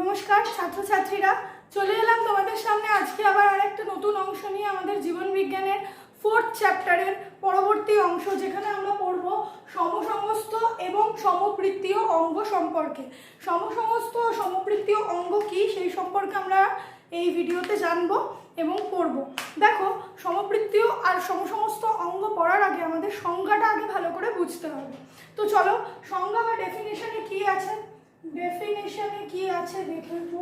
নমস্কার, ছাত্রছাত্রীরা। চলে এলাম তোমাদের সামনে। আজকে আবার আরেকটা নতুন অংশ নিয়ে আমাদের জীবন বিজ্ঞানের ফোর্থ চ্যাপ্টারের পরবর্তী অংশ, যেখানে আমরা পড়ব সমসমস্ত এবং সমবৃত্তীয় অঙ্গ সম্পর্কে। সমসমস্ত ও সমবৃত্তীয় অঙ্গ কি? সেই সম্পর্কে আমরা এই ভিডিওতে জানব এবং পড়ব। দেখো, সমবৃত্তীয় আর সমসমস্ত অঙ্গ পড়ার আগে আমাদের সংজ্ঞাটা আগে ভালো করে বুঝতে হবে। তো চলো, সংজ্ঞা বা ডেফিনেশনে কি আছে? ডেফিনেশনে কি আছে দেখে নেব?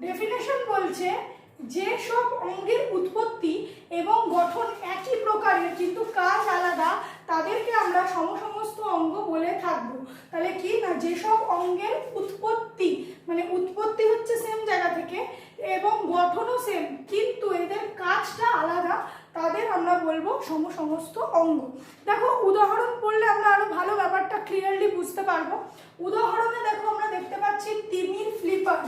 ডেফিনেশন বলছে, যে সব অঙ্গের উৎপত্তি এবং গঠন একই প্রকারের, কিন্তু কাজ আলাদা, তাদেরকে আমরা সমসমস্ত অঙ্গ বলে থাকব। তাহলে কি না যেসব অঙ্গের উৎপত্তি মানে উৎপত্তি হচ্ছে সেম জায়গা থেকে, এবং গঠনও সেম কিন্তু এদের কাজটা আলাদা তাদের আমরা বলব সমসমস্ত অঙ্গ। দেখো, উদাহরণ পড়লে আমরা আরও ভালো ব্যাপারটা ক্লিয়ারলি বুঝতে পারব। উদাহরণে দেখো, আমরা দেখতে পাচ্ছি তিমির ফ্লিপার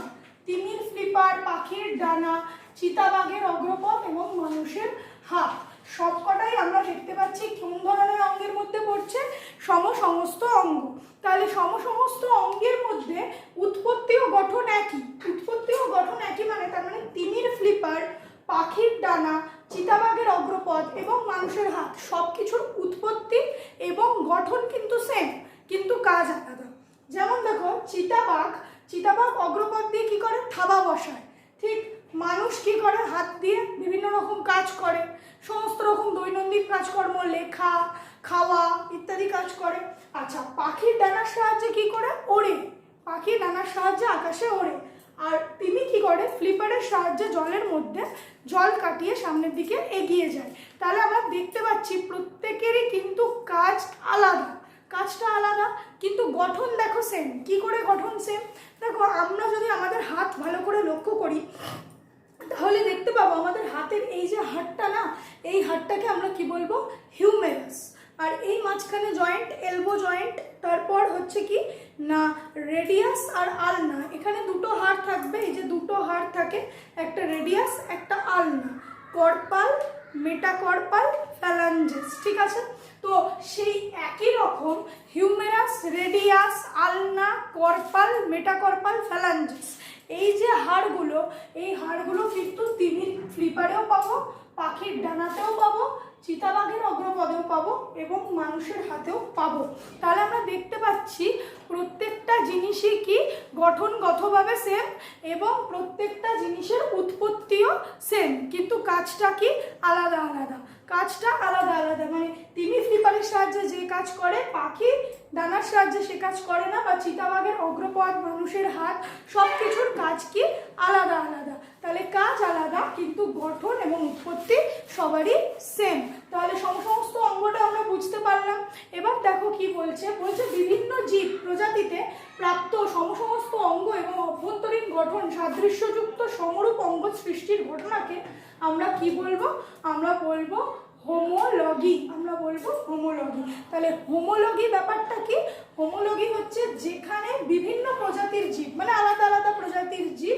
তিমির ফ্লিপার পাখির ডানা, চিতাবাঘের অগ্রপথ এবং মানুষের হাত। সবকটাই আমরা দেখতে পাচ্ছি কোন ধরনের অঙ্গের মধ্যে পড়ছে? সমসমস্ত অঙ্গ। তাহলে সমসমস্ত অঙ্গের মধ্যে উৎপত্তি ও গঠন একই। উৎপত্তি ও গঠন একই মানে তার মানে তিমির ফ্লিপার পাখির ডানা চিতাবাঘের অগ্রপথ এবং মানুষের হাত সব কিছুর উৎপত্তি এবং গঠন কিন্তু সেম কিন্তু কাজ আলাদা। যেমন দেখো, চিতাবাঘ চিতাবাঘ অগ্রপথ দিয়ে কী করে? থাবা বসায়। ঠিক, মানুষ কি করে? হাত দিয়ে বিভিন্ন রকম কাজ করে। সমস্ত রকম দৈনন্দিন কাজকর্ম, লেখা, খাওয়া ইত্যাদি কাজ করে। আচ্ছা পাখির ডানার সাহায্যে কি করে? ওড়ে। পাখির ডানার সাহায্যে আকাশে ওড়ে। আর তিনি কি করে ফ্লিপারের সাহায্যে জলের মধ্যে জল কাটিয়ে সামনের দিকে এগিয়ে যায়। তাহলে আমরা দেখতে পাচ্ছি প্রত্যেকেরই কিন্তু কাজ আলাদা, কাজটা আলাদা। কিন্তু গঠন দেখো সেম কি করে গঠন সেম দেখো, আমরা যদি আমাদের হাত ভালো করে লক্ষ্য করি, তাহলে দেখতে পাবো আমাদের হাতের এই যে হাড়টা না, এই হাড়টাকে আমরা কি বলব? হিউমেরাস আর এই মাঝখানে জয়েন্ট তারপর হচ্ছে কি, না রেডিয়াস আর আলনা, এখানে দুটো হাড় থাকবে, এই যে দুটো হাড় থাকে, একটা রেডিয়াস একটা আলনা কর্পাল মেটাকর্পাল ফ্যালাঞ্জেস ঠিক আছে? তো সেই একই রকম humerus radius ulna carpal metacarpal phalanges এই যে হাড়গুলো, এই হাড়গুলো কিন্তু তিমির ফ্লিপারেও পাবো, পাখির ডানাতেও পাবো চিতাবাঘের অগ্রপদেও পাবো এবং মানুষের হাতেও পাবো। তাহলে আমরা দেখতে পাচ্ছি প্রত্যেকটা জিনিসই কি গঠনগতভাবে সেম এবং প্রত্যেকটা জিনিসের উৎপত্তিও সেম কিন্তু কাজটা কি আলাদা আলাদা? কাজটা আলাদা আলাদা। মানে তিমি ফ্লিপারের সাহায্যে যে কাজ করে, পাখি ডানার সাহায্যে সে কাজ করে না, বা চিতাবাঘের অগ্রপথ মানুষের হাত সব কিছুর কাজ কি আলাদা আলাদা। তাহলে কাজ আলাদা, কিন্তু গঠন এবং উৎপত্তি সবারই সেম তাহলে সমস্ত অঙ্গটা আমরা বুঝতে পারলাম এবার দেখো কি বলছে বলছে বিভিন্ন জীব প্রজাতিতে প্রাপ্ত সমসমস্ত অঙ্গ এবং অভ্যন্তরীণ গঠন, সাদৃশ্যযুক্ত সমরূপ অঙ্গ সৃষ্টির ঘটনাকে আমরা কি বলব? আমরা বলব হোমোলগি আমরা বলব হোমোলগি তাহলে হোমোলগি ব্যাপারটা কি? হোমোলগি হচ্ছে যেখানে বিভিন্ন প্রজাতির জীব মানে আলাদা আলাদা প্রজাতির জীব,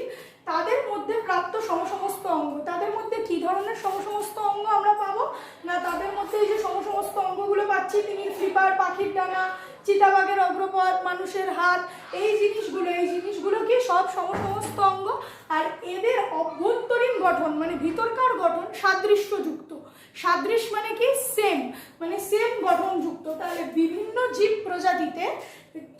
তাদের মধ্যে প্রাপ্ত সমসমস্ত অঙ্গ। তাদের মধ্যে কি ধরনের সমসমস্ত অঙ্গ আমরা পাবো? না, তাদের মধ্যে এই যে সমসমস্ত অঙ্গগুলো পাচ্ছি, তিনি ফ্লিপার পাখির ডানা চিতাবাঘের অগ্রপথ, মানুষের হাত, এই জিনিসগুলো এই জিনিসগুলো কি সব সমস্ত অঙ্গ আর এদের অভ্যন্তরীণ গঠন মানে ভিতরকার গঠন সাদৃশ্যযুক্ত। সাদৃশ্য মানে কি? সেম মানে সেম গঠনযুক্ত। তাহলে বিভিন্ন জীব প্রজাতিতে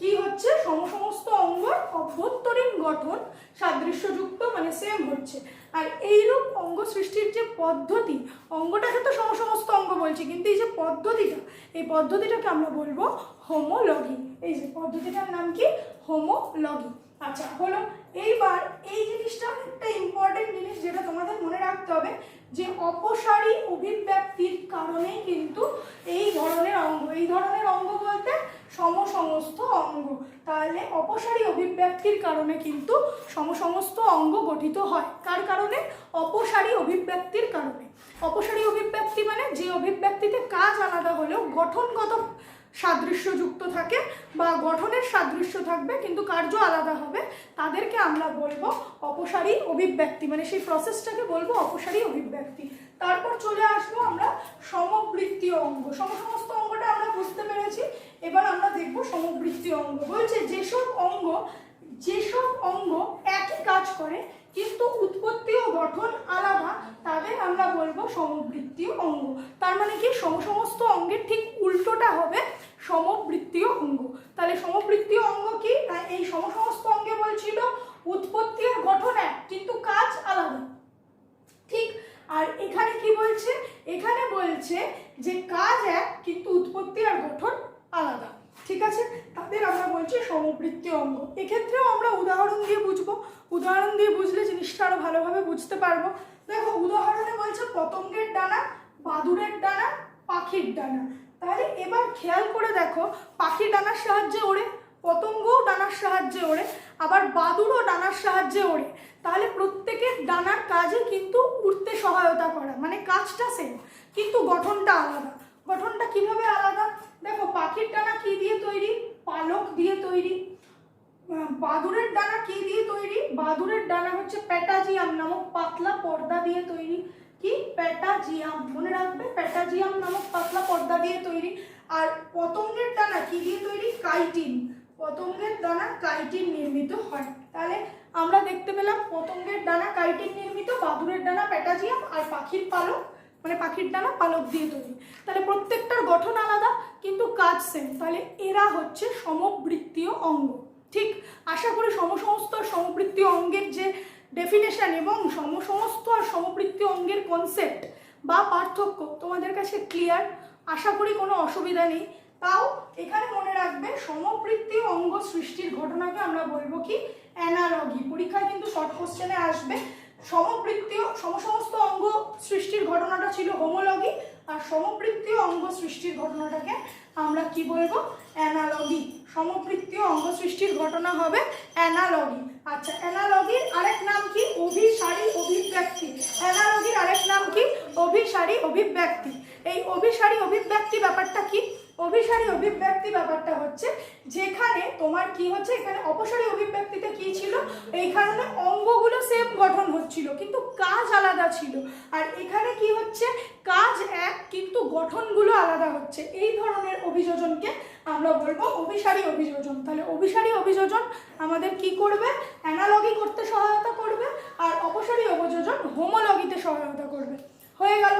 কি হচ্ছে? সমসমস্ত অঙ্গর অভ্যন্তরীণ গঠন সাদৃশ্যযুক্ত মানে সেম হচ্ছে। আর এইরূপ অঙ্গ সৃষ্টির যে পদ্ধতি, অঙ্গটাকে তো সমসমস্ত অঙ্গ বলছি, কিন্তু এই যে পদ্ধতিটা, এই পদ্ধতিটাকে আমরা বলব হোমোলগি এই যে পদ্ধতিটার নাম কি? হোমোলগি আচ্ছা হলো এইবার এই জিনিসটা একটা ইম্পর্টেন্ট জিনিস যেটা তোমাদের মনে রাখতে হবে, যে অপসারী অভিব্যক্তির কারণেই কিন্তু এই ধরনের অঙ্গ, এই ধরনের অঙ্গ বলতে সমসমস্ত অঙ্গ। তাহলে অপসারী অভিব্যক্তির কারণে কিন্তু সমসমস্ত অঙ্গ গঠিত হয়। কার কারণে? অপসারী অভিব্যক্তির কারণে। অপসারী অভিব্যক্তি মানে যে অভিব্যক্তিতে কাজ আলাদা হলেও গঠনগত সাদৃশ্যযুক্ত থাকে বা গঠনের সাদৃশ্য থাকবে, কিন্তু কার্য আলাদা হবে, তাদেরকে আমরা বলব অপসারী অভিব্যক্তি। মানে সেই প্রসেসটাকে বলব অপসারী অভিব্যক্তি। তারপর চলে আসব আমরা সমবৃত্তীয় অঙ্গ। সমসমস্ত আমরা বুঝতে পেরেছি। এবার আমরা দেখব সমবৃত্তি অঙ্গ। বলছে যেসব অঙ্গ যেসব অঙ্গ একই কাজ করে, কিন্তু উৎপত্তি ও গঠন আলাদা, তাদের আমরা বলব সমবৃত্তীয় অঙ্গ। তার মানে কি? সম সমস্ত অঙ্গের ঠিক উল্টোটা হবে সমবৃত্তীয় অঙ্গ। তাহলে সমবৃত্তীয় অঙ্গ কি? না, এই সমসমস্ত অঙ্গে বলছিল উৎপত্তি আর গঠন এক, কিন্তু কাজ আলাদা। ঠিক? আর এখানে কি বলছে? এখানে বলছে যে কাজ এক, কিন্তু উৎপত্তি আর গঠন আলাদা। ঠিক আছে? তাদের আমরা বলছি সমবৃত্তি অঙ্গ। এক্ষেত্রেও আমরা উদাহরণ দিয়ে বুঝব। উদাহরণ দিয়ে বুঝলে জিনিসটা আরও ভালোভাবে বুঝতে পারব। দেখো, উদাহরণে বলছে পতঙ্গের ডানা, বাদুড়ের ডানা, পাখির ডানা। তাহলে এবার খেয়াল করে দেখো, পাখি ডানার সাহায্যে ওড়ে, পতঙ্গও ডানার সাহায্যে ওড়ে, আবার বাদুড়ও ডানার সাহায্যে ওড়ে। তাহলে প্রত্যেকের ডানার কাজে কিন্তু উঠতে সহায়তা করা মানে কাজটা সেম কিন্তু গঠনটা আলাদা। গঠনটা কীভাবে আলাদা? দেখো পাখির ডানা কি দিয়ে তৈরি? পালক দিয়ে তৈরি। আহ, বাদুড়ের ডানা কি দিয়ে তৈরি? বাদুড়ের ডানা হচ্ছে প্যাটাজিয়াম নামক পাতলা পর্দা দিয়ে তৈরি। কি? প্যাটাজিয়াম। মনে রাখবে প্যাটাজিয়াম নামক পাতলা পর্দা দিয়ে তৈরি। আর পতঙ্গের ডানা কি দিয়ে তৈরি? কাইটিন। পতঙ্গের ডানা কাইটিন নির্মিত হয়। তাহলে আমরা দেখতে পেলাম পতঙ্গের ডানা কাইটিন নির্মিত বাদুড়ের ডানা প্যাটাজিয়াম আর পাখির পালক। মানে পাখির ডানা পালক দিয়ে তৈরি। তাহলে প্রত্যেকটার গঠন আলাদা, কিন্তু কাজ সেম তাহলে এরা হচ্ছে সমবৃত্তীয় অঙ্গ। ঠিক? আশা করি সমসমস্ত সমবৃত্তীয় অঙ্গের যে ডেফিনেশন এবং সমসমস্ত আর সমবৃত্তীয় অঙ্গের কনসেপ্ট বা পার্থক্য তোমাদের কাছে ক্লিয়ার আশা করি কোনো অসুবিধা নেই। তাও এখানে মনে রাখবে, সমবৃত্তীয় অঙ্গ সৃষ্টির ঘটনাকে আমরা বলব কি? অ্যানালগি পরীক্ষায় কিন্তু শর্ট কোশ্চেনে আসবে। সমবৃত্তীয় সমসমস্ত অঙ্গ সৃষ্টির ঘটনাটা ছিল হোমোলগি আর সমবৃত্তীয় অঙ্গ সৃষ্টির ঘটনাটাকে আমরা কি বলব? অ্যানালগি সমবৃত্তীয় অঙ্গ সৃষ্টির ঘটনা হবে অ্যানালগি আচ্ছা অ্যানালগির আরেক নাম কি? অভিসারী অভিব্যক্তি। অ্যানালগির আরেক নাম কি? অভিসারী অভিব্যক্তি। এই অভিসারী অভিব্যক্তি ব্যাপারটা কি? অভিসারী অভিব্যক্তি ব্যাপারটা হচ্ছে, যেখানে তোমার কি হচ্ছে? এখানে অপসারী অভিব্যক্তিতে কি ছিল? অঙ্গগুলো সেম গঠন হচ্ছিল, কিন্তু কাজ আলাদা ছিল। আর এখানে কি হচ্ছে? কাজ এক, কিন্তু গঠনগুলো আলাদা হচ্ছে। এই ধরনের অভিযোজনকে আমরা বলব অভিসারী অভিযোজন। তাহলে অভিসারী অভিযোজন আমাদের কি করবে? অ্যানালগি করতে সহায়তা করবে, আর অপসারী অভিযোজন হোমোলগিতে সহায়তা করবে হয়ে গেল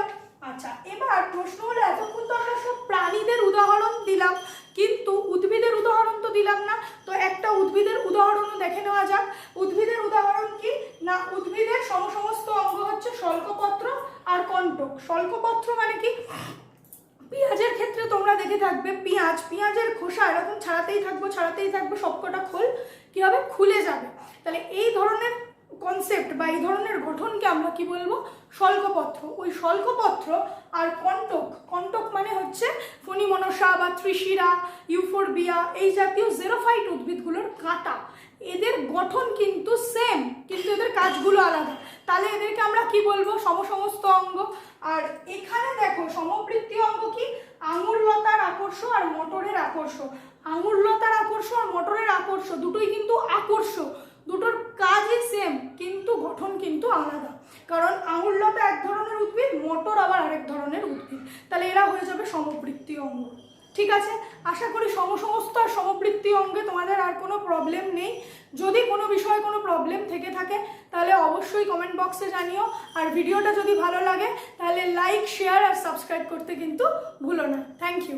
আচ্ছা এবার প্রশ্ন হলো এতক্ষণ তো আমরা সব প্রাণীদের উদাহরণ দিলাম কিন্তু উদ্ভিদের উদাহরণ তো দিলাম না তো একটা উদ্ভিদের উদাহরণও দেখে নেওয়া যাক উদ্ভিদের উদাহরণ কি না উদ্ভিদের সমসমস্ত অঙ্গ হচ্ছে শল্কপত্র আর শল্কপত্র মানে কি? পেঁয়াজের ক্ষেত্রে তোমরা দেখে থাকবে, পেঁয়াজ, পেঁয়াজের খোসা, এরকম ছাড়াতেই থাকব ছাড়াতেই থাকব সবকটা খোল কি হবে? খুলে যাবে। তাহলে এই ধরনের কনসেপ্ট বা এই ধরনের গঠনকে আমরা কি বলব? শল্কপত্র ওই শল্কপত্র আর কণ্টক কণ্টক মানে হচ্ছে ফণিমনসা বা ত্রিশিরা, ইউফোরবিয়া, এই জাতীয় জেরোফাইট উদ্ভিদগুলোর কাঁটা। এদের গঠন কিন্তু সেম কিন্তু এদের কাজগুলো আলাদা। তাহলে এদেরকে আমরা কি বলব? সমসমস্ত অঙ্গ আর এখানে দেখো সমবৃত্তীয় অঙ্গ কি? আঙুর লতার আকর্ষ আর মোটরের আকর্ষ। আঙুল লতার আকর্ষ আর মোটরের আকর্ষ, দুটোই কিন্তু আকর্ষ। দুটোর কাজই সেম কিন্তু গঠন কিন্তু আলাদা। কারণ আঙুর লতা এক ধরনের উদ্ভিদ, মোটর আবার আরেক ধরনের উদ্ভিদ। তাহলে এরা হয়ে যাবে সমবৃত্তীয় অঙ্গ। ঠিক আছে? আশা করি সমসমস্ত আর সমবৃত্তি অঙ্গে তোমাদের আর কোনো প্রবলেম নেই। যদি কোনো বিষয়ে কোনো প্রবলেম থেকে থাকে, তাহলে অবশ্যই কমেন্ট বক্সে জানিও। আর ভিডিওটা যদি ভালো লাগে, তাহলে লাইক শেয়ার আর সাবস্ক্রাইব করতে কিন্তু ভুলো না। Thank you